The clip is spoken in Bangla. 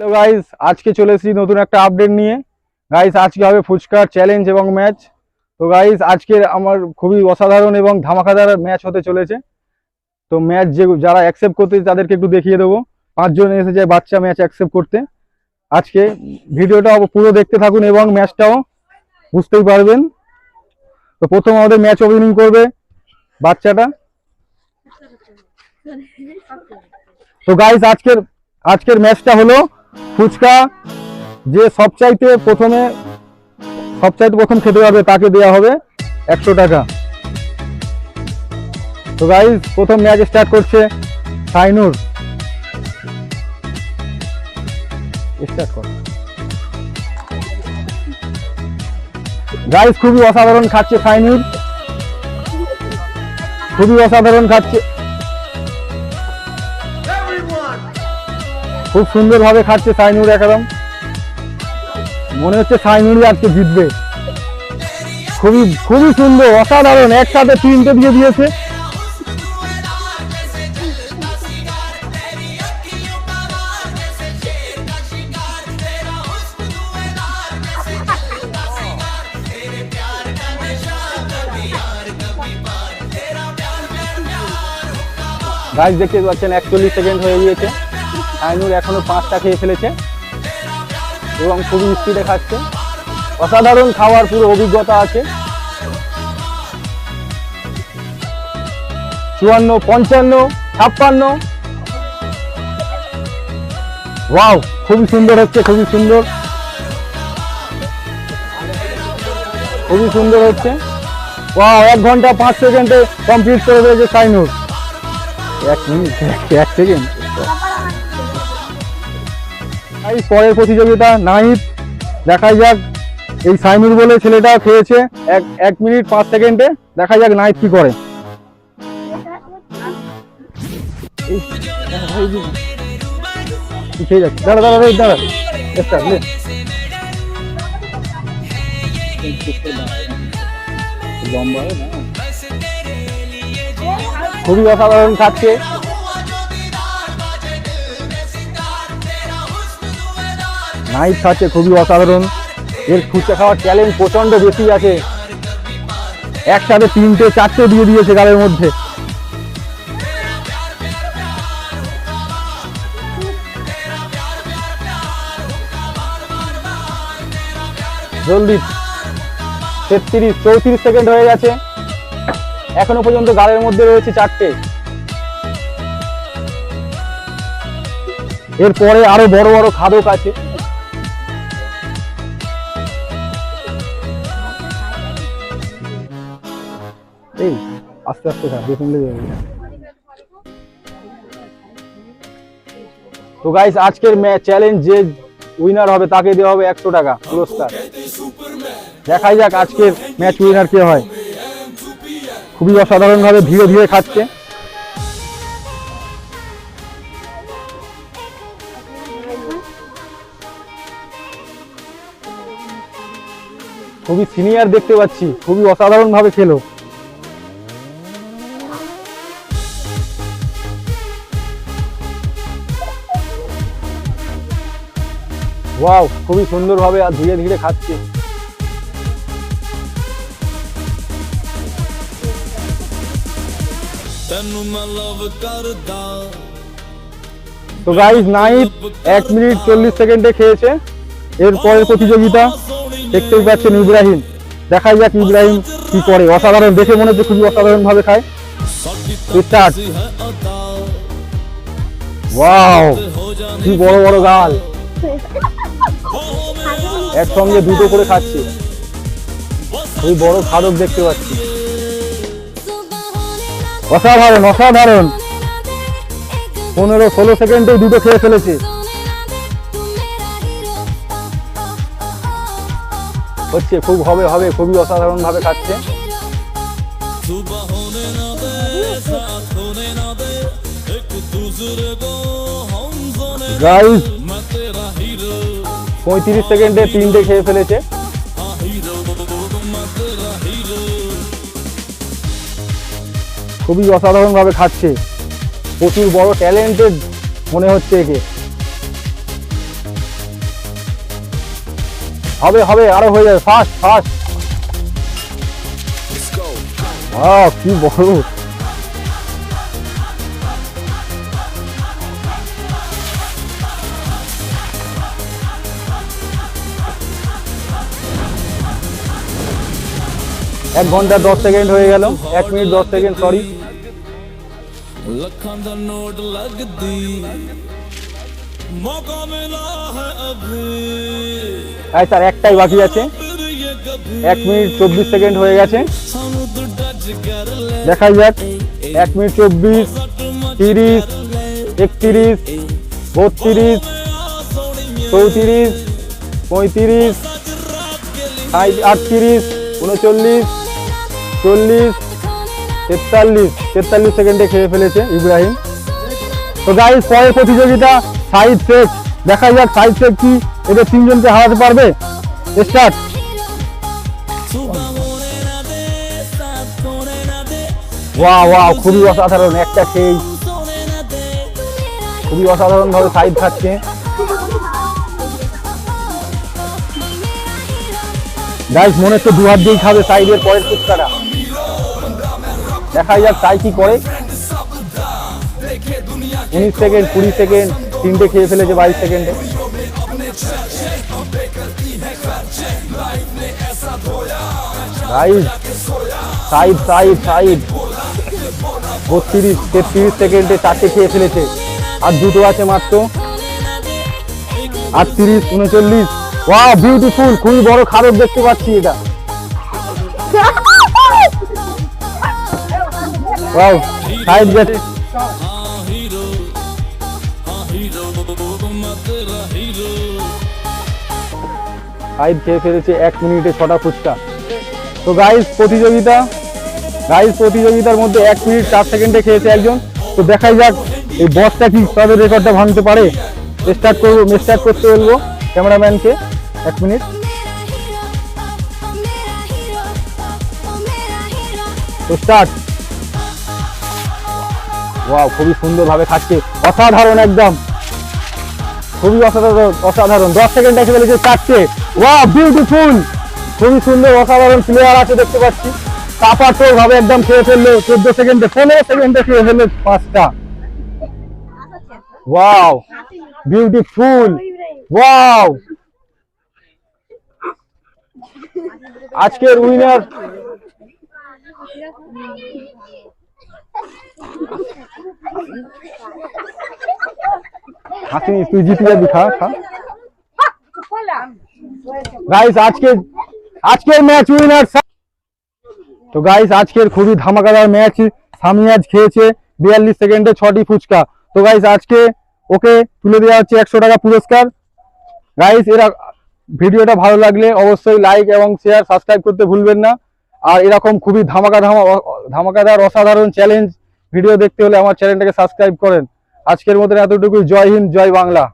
হ্যালো গাইস আজকে চলে এসেছি নতুন একটা আপডেট নিয়ে। গাইস আজকে হবে ফুচকার চ্যালেঞ্জ এবং ম্যাচ তো গাইস আজকে আমার খুবই অসাধারণ এবং ধামাকাদার ম্যাচ হতে চলেছে। তো ম্যাচ যে যারা অ্যাকসেপ্ট করতে তাদেরকে একটু দেখিয়ে দেবো। পাঁচজন এসে যায় বাচ্চা ম্যাচ অ্যাকসেপ্ট করতে। আজকে ভিডিওটা পুরো দেখতে থাকুন এবং ম্যাচটাও বুঝতেই পারবেন। তো প্রথম আমাদের ম্যাচ ওপেনিং করবে বাচ্চাটা। তো গাইস আজকের আজকের ম্যাচটা হলো ফুচকা, যে সবচাইতে প্রথমে, সবচাইতে প্রথম খেতে পারবে তাকে দেওয়া হবে একশো টাকা। তো গাইস প্রথম ম্যাচ স্টার্ট করছে সাইনুর। স্টার্ট কর। গাইস খুবই অসাধারণ খাচ্ছে সাইনুর। খুবই অসাধারণ খাচ্ছে। খুব সুন্দরভাবে খাচ্ছে সাইনুর একদম। মনে হচ্ছে সাইনুরই আজকে জিতবে। খুবই খুবই সুন্দর, অসাধারণ, একসাথে তিনটে দিয়ে দিয়েছে। গাছ দেখতে পাচ্ছেন একচল্লিশ সেকেন্ড হয়ে গিয়েছে। আইনুর এখনও পাঁচটা খেয়ে ফেলেছে এবং খুবই স্পিডে খাচ্ছে। অসাধারণ খাওয়ার পুরো অভিজ্ঞতা আছে। চুয়ান্ন, পঞ্চান্ন, ছাপ্পান্ন। ওয়াও, খুবই সুন্দর হচ্ছে, খুবই সুন্দর। খুবই সুন্দর হচ্ছে। ওয়াও, এক ঘণ্টা পাঁচ সেকেন্ডে কমপ্লিট করে দিয়েছে সাইনুর এক মিনিট, এক সেকেন্ড। পরের প্রতিযোগিতা নাইট দেখা যাক। এই সাইনুর বলে ছেলেটা খেয়েছে। এক এক মিনিট পাঁচ সেকেন্ডে দেখা যাক নাইট কি করে। খুবই অসাধারণ খাচ্ছে। নাইট খাচ্ছে, খুবই অসাধারণ। এর ফুচকা খাওয়ার চ্যালেঞ্জ প্রচণ্ড বেশি আছে। একসাথে তিনটে, চারটে দিয়ে দিয়েছে গালের মধ্যে। জলদি। তেত্রিশ, চৌত্রিশ সেকেন্ড হয়ে গেছে। এখনও পর্যন্ত গালের মধ্যে রয়েছে চারটে। এরপরে আরও বড় বড় খাদক আছে। আস্তে আস্তে খা বেতন যাবে। তো গাইস আজকের চ্যালেঞ্জ যে উইনার হবে, তাকে দেওয়া হবে একশো টাকা পুরস্কার। দেখাই যাক আজকের ম্যাচ উইনার কে হয়। খুবই অসাধারণ ভাবে ধীরে ধীরে খাচ্ছে। খুবই সিনিয়র দেখতে পাচ্ছি, খুবই অসাধারণ ভাবে খেলো। ওয়াও খুবই সুন্দরভাবে আর ধীরে ধীরে খাচ্ছে। তো গাইজ নাইট এক মিনিট চল্লিশ সেকেন্ডে খেয়েছে। এরপরের প্রতিযোগিতা দেখতে পাচ্ছেন ইব্রাহিম। দেখা যাক ইব্রাহিম কি করে। অসাধারণ দেখে মনে হচ্ছে খুবই অসাধারণ ভাবে খায় স্টার্ট ওয়াও কি বড় বড় গাল। একসঙ্গে দুটো করে খাচ্ছি। ওই বড় খাদক দেখতে পাচ্ছি। অসাধারণ অসাধারণ। পনেরো, ষোলো সেকেন্ডে দুটো খেয়ে ফেলেছে। হচ্ছে খুব হবে হবে, খুবই অসাধারণ ভাবে খাচ্ছে। গাইস পঁয়ত্রিশ সেকেন্ডে তিনটে খেয়ে ফেলেছে। খুবই অসাধারণভাবে খাচ্ছে। প্রচুর বড় ট্যালেন্টেড মনে হচ্ছে একে। হবে হবে, আরও হয়ে যাবে ফাস্ট ফাস্ট কি বড়। এক ঘণ্টা দশ সেকেন্ড হয়ে গেল। এক মিনিট দশ সেকেন্ড সরি হ্যাঁ স্যার, একটাই বাকি আছে। এক মিনিট চব্বিশ সেকেন্ড হয়ে গেছে। দেখা যাক। এক মিনিট চব্বিশ, তিরিশ, একত্রিশ, বত্রিশ, চৌত্রিশ, পঁয়ত্রিশ আটত্রিশ, উনচল্লিশ চল্লিশ, তেতাল্লিশ তেতাল্লিশ সেকেন্ডে খেয়ে ফেলেছে ইব্রাহিম। তো গাইস পরের প্রতিযোগিতা সাইড শেখ। দেখা যাক সাইড শেখ কি এদের তিনজনকে হারাতে পারবে। স্টার্ট খুবই অসাধারণ। একটা দে খুবই অসাধারণ ভাবে সাইড খাচ্ছে। গাইস মনে হচ্ছে দু হাত দিয়েই খাবে সাইডের পরের ফুচকাটা। দেখা যাক তাই কি করে। উনিশ সেকেন্ড কুড়ি সেকেন্ড তিনটে খেয়ে ফেলেছে বাইশ সেকেন্ডে গাইস সাইড সাইড সাইড। বত্রিশ, তেত্রিশ সেকেন্ডে চারটে খেয়ে ফেলেছে। আর দুটো আছে মাত্র। আটত্রিশ, উনচল্লিশ। ওয়া বিউটিফুল খুবই বড় খারক দেখতে পাচ্ছি এটা। Wow hi jet hero five খেয়ে ফেলেছে এক মিনিটে ছটা ফুচকা। তো গাইস প্রতিযোগিতা। গাইস প্রতিযোগিতার মধ্যে এক মিনিট চার সেকেন্ডে খেয়েছে একজন। তো দেখাই যাক, এই বসটা কি তাদের রেকর্ডটা ভাঙতে পারে। স্টার্ট করব স্টার্ট করতে বলব ক্যামেরাম্যানকে। এক মিনিট। তো স্টার্ট ওয়াও খুবই সুন্দরভাবে খাচ্ছে। অসাধারণ একদম। খুবই অসাধারণ অসাধারণ। দশ সেকেন্ড এসে ফেলেছে চারটে ওয়াও বিউটিফুল খুবই সুন্দর, অসাধারণ প্লেয়ার আছে দেখতে পাচ্ছি। কাপাটোর ভাবে একদম খেয়ে ফেলল। চোদ্দ সেকেন্ডে পনেরো সেকেন্ডে খেয়ে ফেলল পাঁচটা। ওয়াও বিউটিফুল ওয়াও আজকের উইনার হাসিনি, তুই জিতে যাবি খা খা গাইস আজকে আজকের ম্যাচ উইনার তো গাইস আজকের খুবই ধামাকাদার ম্যাচ সামি আজ খেয়েছে বিয়াল্লিশ সেকেন্ডে ছটি ফুচকা। তো গাইস আজকে ওকে তুলে দেওয়া হচ্ছে একশো টাকা পুরস্কার। গাইস এরা ভিডিওটা ভালো লাগলে অবশ্যই লাইক এবং শেয়ার সাবস্ক্রাইব করতে ভুলবেন না। আর এরকম খুবই ধামাকা ধামা ধামাকাদার অসাধারণ চ্যালেঞ্জ ভিডিও দেখতে হলে আমার চ্যানেলটাকে সাবস্ক্রাইব করেন। আজকের মতন এতটুকুই। জয় হিন্দ, জয় বাংলা।